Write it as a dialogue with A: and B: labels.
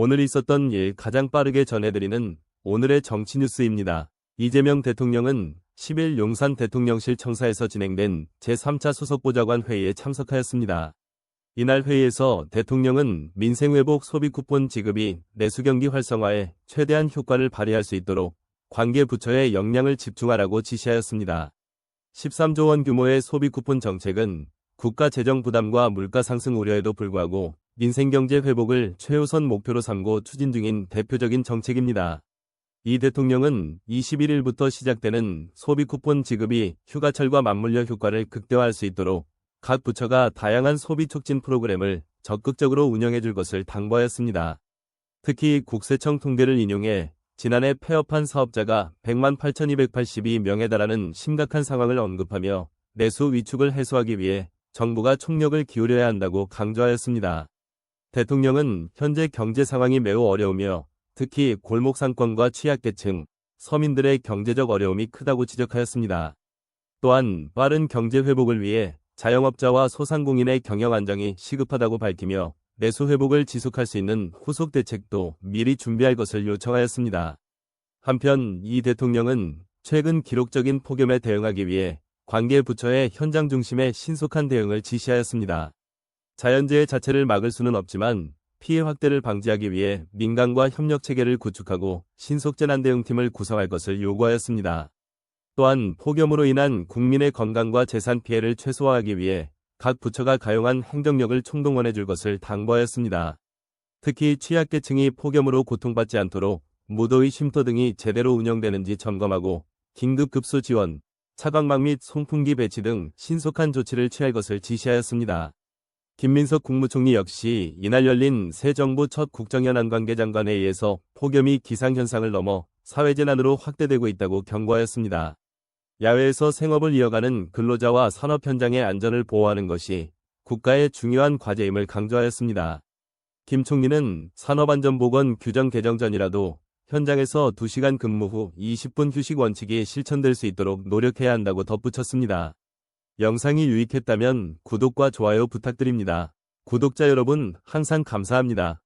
A: 오늘 있었던 일 가장 빠르게 전해드리는 오늘의 정치 뉴스입니다. 이재명 대통령은 10일 용산 대통령실 청사에서 진행된 제3차 수석보좌관 회의에 참석하였습니다. 이날 회의에서 대통령은 민생회복 소비 쿠폰 지급이 내수 경기 활성화에 최대한 효과를 발휘할 수 있도록 관계 부처의 역량을 집중하라고 지시하였습니다. 13조 원 규모의 소비 쿠폰 정책은 국가 재정 부담과 물가 상승 우려에도 불구하고 민생경제 회복을 최우선 목표로 삼고 추진 중인 대표적인 정책입니다. 이 대통령은 21일부터 시작되는 소비 쿠폰 지급이 휴가철과 맞물려 효과를 극대화할 수 있도록 각 부처가 다양한 소비 촉진 프로그램을 적극적으로 운영해 줄 것을 당부하였습니다. 특히 국세청 통계를 인용해 지난해 폐업한 사업자가 100만 8,282명에 달하는 심각한 상황을 언급하며 내수 위축을 해소하기 위해 정부가 총력을 기울여야 한다고 강조하였습니다. 대통령은 현재 경제 상황이 매우 어려우며 특히 골목 상권과 취약계층, 서민들의 경제적 어려움이 크다고 지적하였습니다. 또한 빠른 경제 회복을 위해 자영업자와 소상공인의 경영 안정이 시급하다고 밝히며 내수 회복을 지속할 수 있는 후속 대책도 미리 준비할 것을 요청하였습니다. 한편 이 대통령은 최근 기록적인 폭염에 대응하기 위해 관계 부처의 현장 중심의 신속한 대응을 지시하였습니다. 자연재해 자체를 막을 수는 없지만 피해 확대를 방지하기 위해 민간과 협력 체계를 구축하고 신속 재난 대응팀을 구성할 것을 요구하였습니다. 또한 폭염으로 인한 국민의 건강과 재산 피해를 최소화하기 위해 각 부처가 가용한 행정력을 총동원해 줄 것을 당부하였습니다. 특히 취약계층이 폭염으로 고통받지 않도록 무더위 쉼터 등이 제대로 운영되는지 점검하고 긴급 급수 지원, 차광막 및 송풍기 배치 등 신속한 조치를 취할 것을 지시하였습니다. 김민석 국무총리 역시 이날 열린 새 정부 첫 국정연안 관계장관 회의에서 폭염이 기상현상을 넘어 사회재난으로 확대되고 있다고 경고하였습니다. 야외에서 생업을 이어가는 근로자와 산업 현장의 안전을 보호하는 것이 국가의 중요한 과제임을 강조하였습니다. 김 총리는 산업안전보건 규정 개정 전이라도 현장에서 2시간 근무 후 20분 휴식 원칙이 실천될 수 있도록 노력해야 한다고 덧붙였습니다. 영상이 유익했다면 구독과 좋아요 부탁드립니다. 구독자 여러분 항상 감사합니다.